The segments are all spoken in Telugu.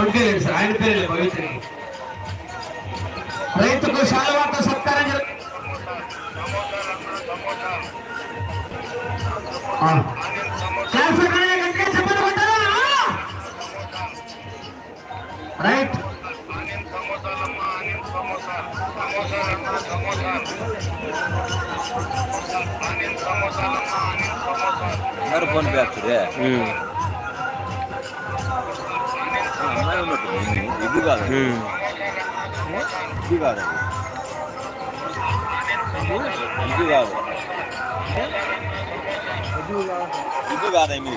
సొంటిలేదు సార్. ఆయన పేరు పవిత్రి రైతుకు శాలవార్త సత్కారం? రైట్. ఫోన్ పే 누가 알아. 응. 네가 알아. 이거가 알아. 이거가 알아, 이미.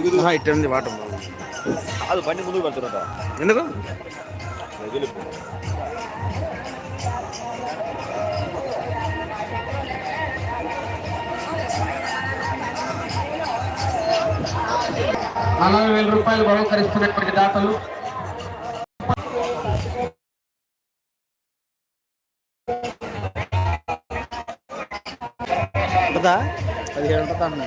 ఇటు ఉంది వాటర్ అది బండి ముందుకు వెళ్తున్నట ఎందుకు? నలభై వేల రూపాయలు బహుకరిస్తున్నటువంటి దాతలు. పదిహేడు ఉంటుంది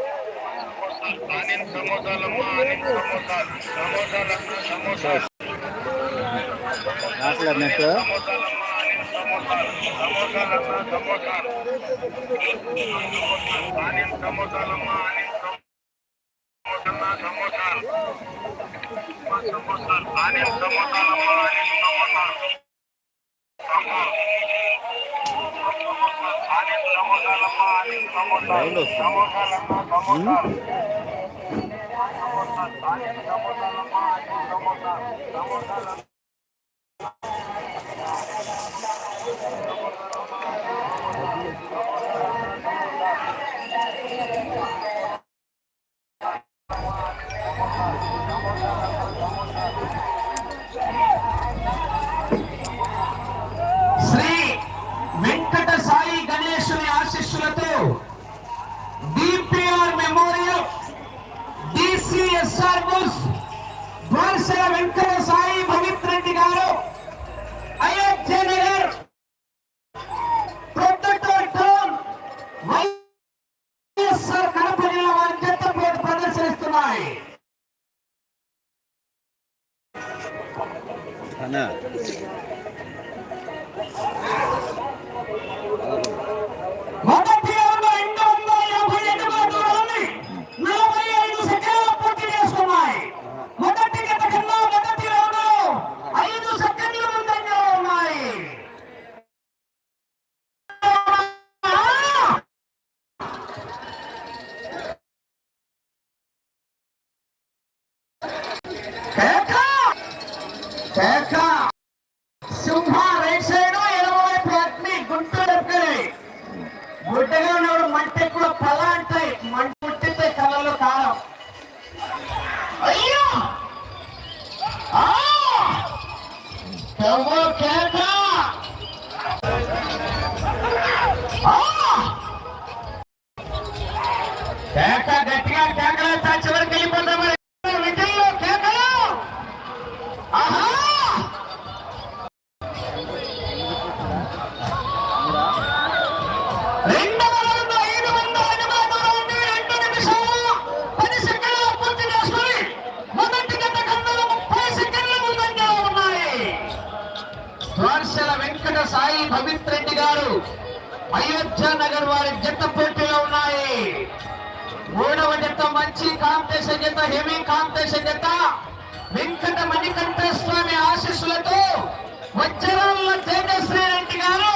ఆనిన్ సమోసాలమ్మ ఆనిన్ సమోసాలు సమోసాలమ్మ సమోసాలు మాట్లాడినట్టు రైలు వస్తుంది శ్రీ డిసిఎస్ఆర్ బుస్ ద్వారసల వెంకట Seca! అయోధ్య నగర్ వారి జట్ట పోటీలో ఉన్నాయి. మూడవ జత మంచి కాంపిటీషన్ జత హెవీ కాంపిటీషన్ జత వెంకట మణికంఠ స్వామి ఆశీస్సులతో వజ్రాల తేజశ్రీ రెడ్డి గారు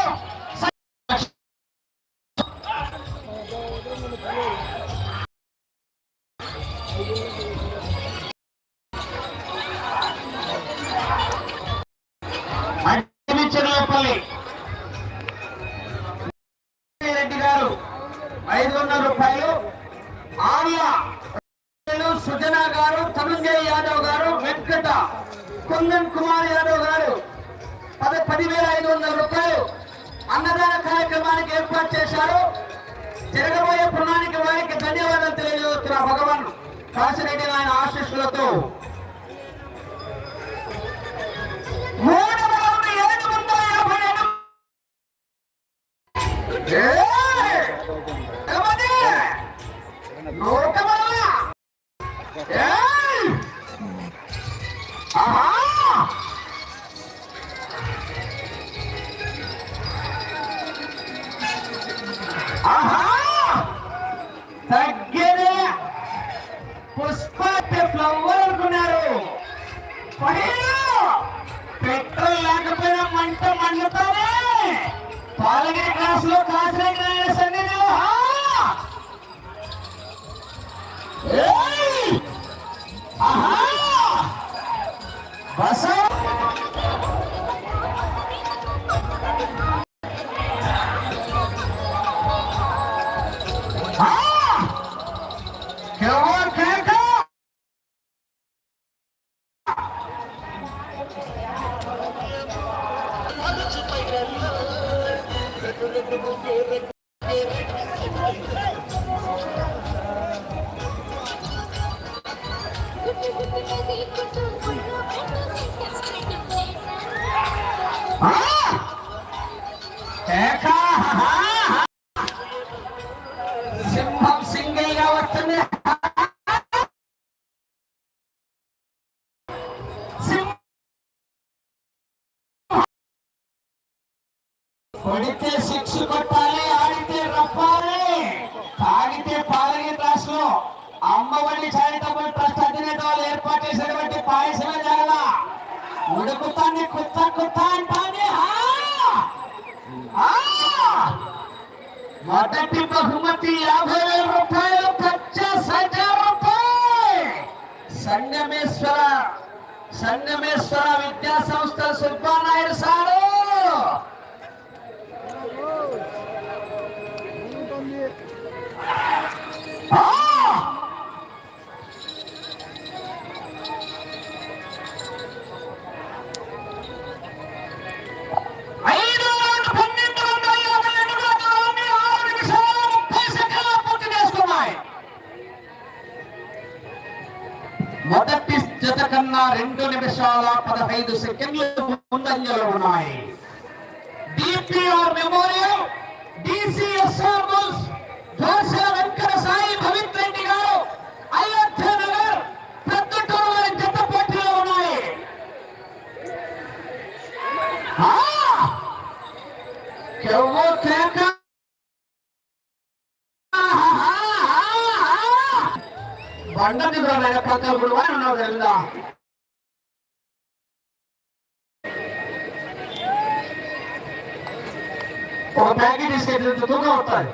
ఐదు వందల రూపాయలు. ఆర్య సుజనా గారు ధనుంజయ యాదవ్ గారు వెంకట కుందన్ కుమార్ యాదవ్ గారు. పది పదివేల ఐదు వందల రూపాయలు. అన్నదాన కార్యక్రమానికి ఏర్పాటు చేశారు. జరగబోయే ప్రణాళిక వారికి ధన్యవాదాలు తెలియజేస్తున్న భగవాన్ కాశిరెడ్డి ఆయన ఆశీస్సులతో. Thank you. Eu não sei o que é మొదటి బహుమతి యాభై వేల రూపాయలు పచ్చాస్ హజార్ రూపాయలు సంగమేశ్వర సంగమేశ్వర విద్యా సంస్థ సుబ్బానాయుడు సారు ఆ! మొదటి జత కన్నా రెండు నిమిషాల పదహైదు సెకండ్లు ముందంజలు ఉన్నాయి. డిపిఆర్ మెమోరియల్ డిసిఎస్ఆర్ బుల్స్ ಹೋಗ್ತಾರೆ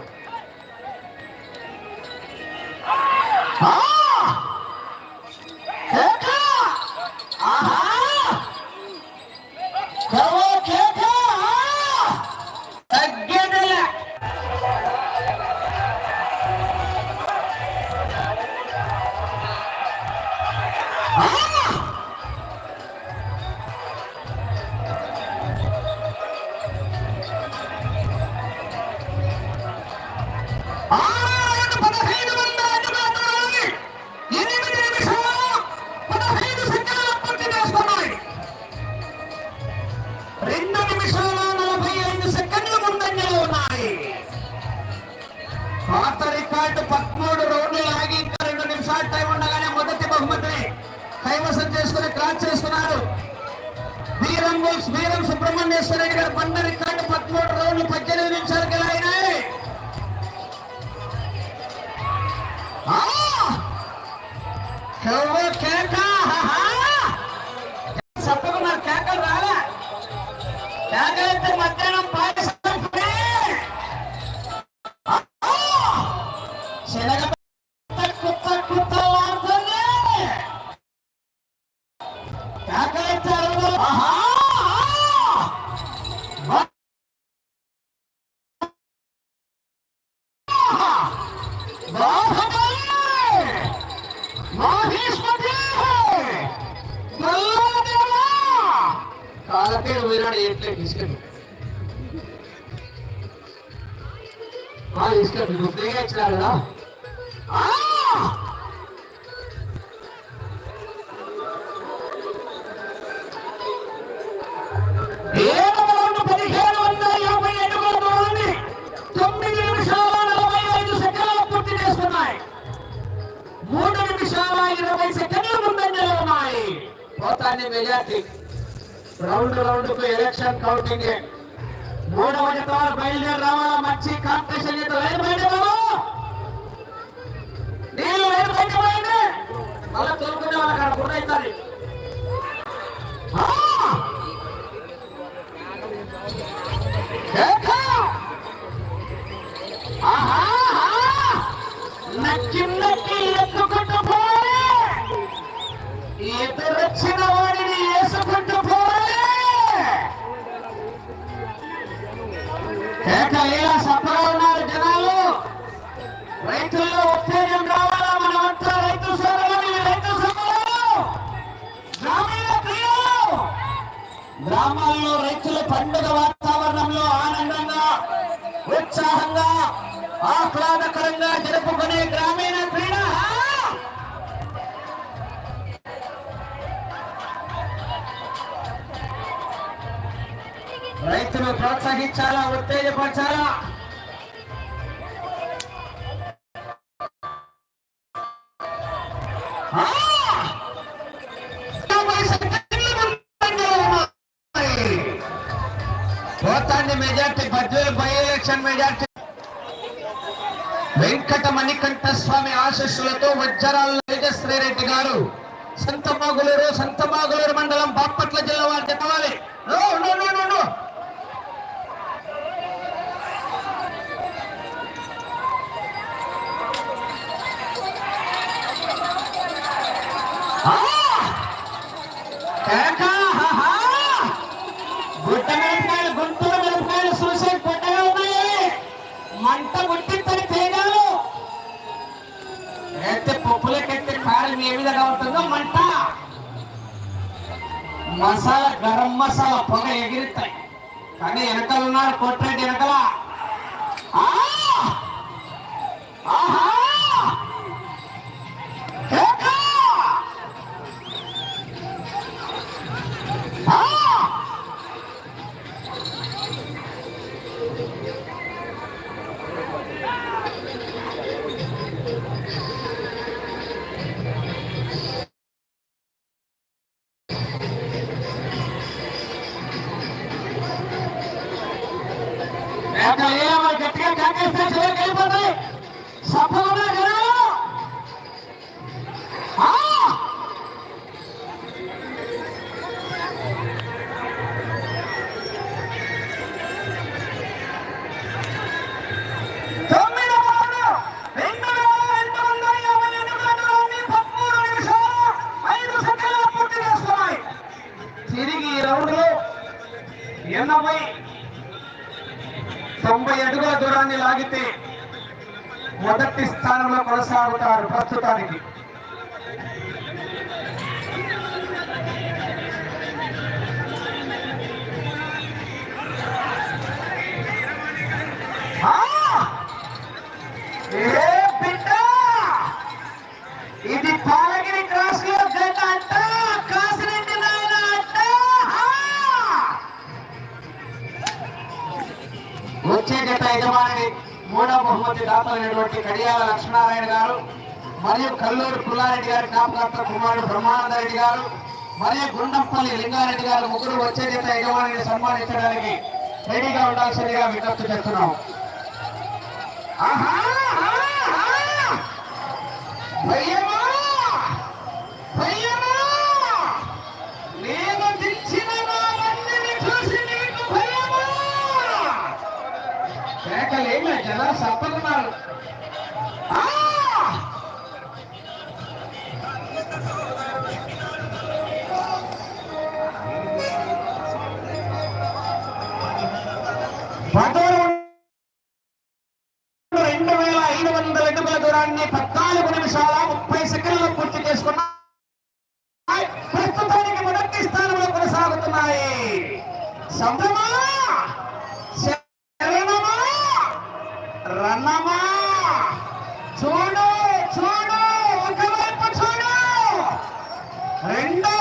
వీరం సుబ్రహ్మణ్యేశ్వర రెడ్డి గారు బండ రికార్డు పదమూడు రౌండ్లు పద్దెనిమిది నిమిషాలకి అయినాయి ఆ! కేవ కేక కేకలు రాలే. కేకలైతే మధ్యాహ్నం పాయసం దూరాన్ని తొమ్మిది నిమిషాల ఇష్టం ఇష్టం సెకండ్లు పూర్తి చేస్తున్నాయి మూడు నిమిషాల ఇరవై సెకండ్లు ముందంజలో ఉన్నాయి పోతాన్ని మెజార్టీ రౌండ్ రౌండ్కు ఎలక్షన్ కౌంటింగ్ మూడవ జత వారు బయలుదేరి రావాలా? మంచి కాంపిటీషన్ జత లైన్ బయట నీళ్ళు లైన్ బయట పోయింది. తోలుకునే వాళ్ళు అక్కడ గుడ్ అవుతుంది. రైతులు ప్రోత్సహించాలా ఉత్తేజపరచాలా ఆ! యాభై సెకండ్లు ముందంజలో ఉన్నాయి. పోతాండి majority Badvel by election majority Venkata Manikanta Swami ఆశీస్సులతో వజ్రాల కేక, మిరపకాయలు గుంటూరు మిరపకాయలు చూసే గుడ్డగా ఉన్నాయి. మంట ముట్టించని తేగాలు అయితే పప్పులకెత్తే కారం ఏ విధంగా ఉంటుందో మంట. మసాలా గరం మసాలా పొగ ఎగిరిస్తాయి. కానీ వెనకాల ఉన్నారు కొట్టరెడ్డి ఇది పాలగిరి క్రాస్లో గడ్డ అంట కాసిరెడ్డి నాయన అంట. వచ్చే జత యజమాని మూడవ బహుమతి దాతలైనటువంటి కడియాల లక్ష్మీనారాయణ గారు. మరియు కల్లూరు పుల్లారెడ్డి గారి జ్ఞాపకార్థ కుమారుడు బ్రహ్మానందరెడ్డి గారు మరియు గుండంపల్లి లింగారెడ్డి గారు ముగ్గురు వచ్చే చేత యజమానిని సన్మానించడానికి రెడీగా ఉండాల్సిందిగా విజ్ఞప్తి చేస్తున్నాం ¡Venga!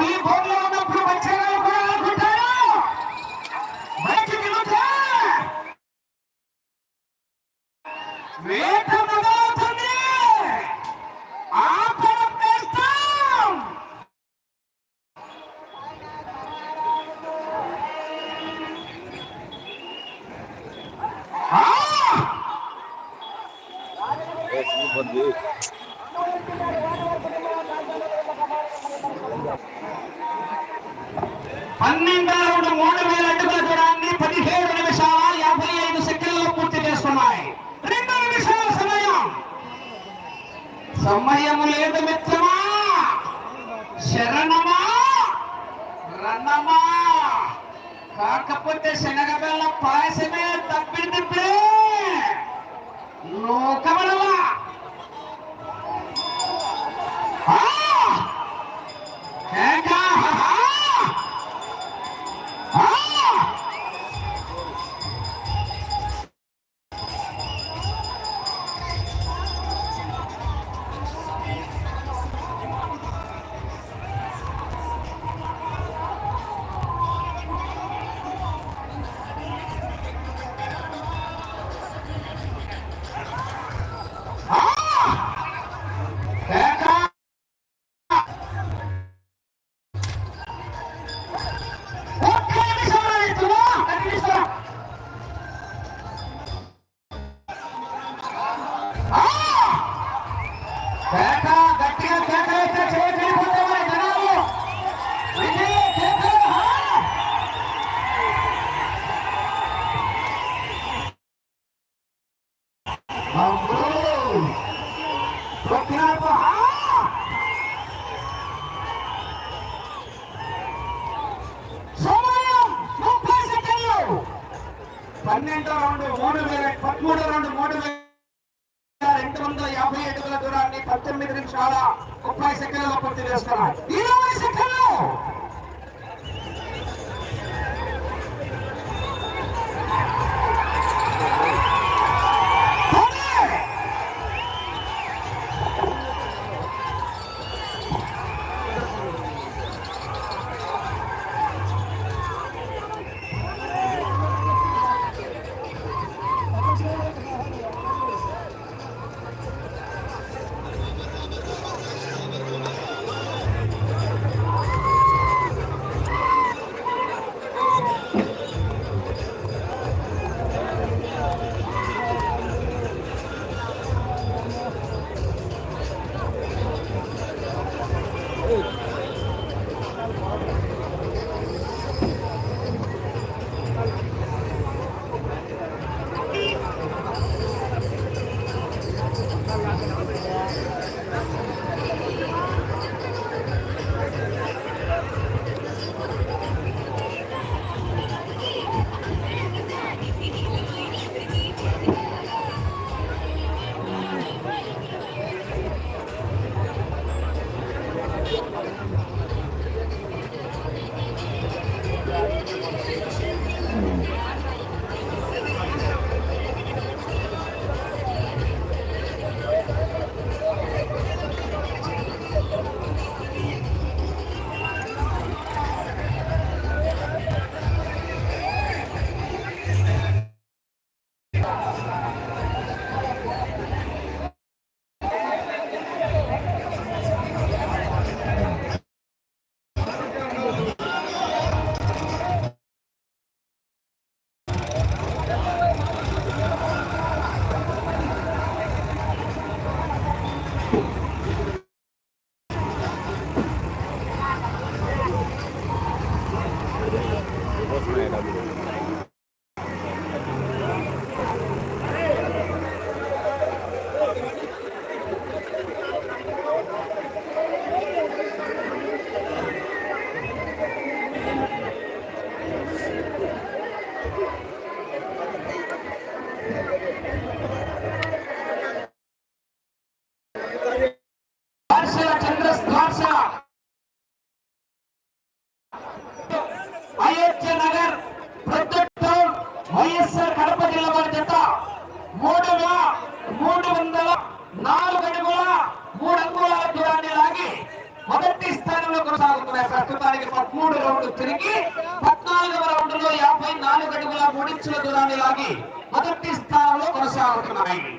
গুলি বন্ধ করতে পারছে না కాకపోతే శనగబెల్ల పాయసమే తప్పిడి తిప్పిడే ముప్పై సెకండ్లలో పూర్తి చేస్తున్నారు ఇరవై సెకండ్లు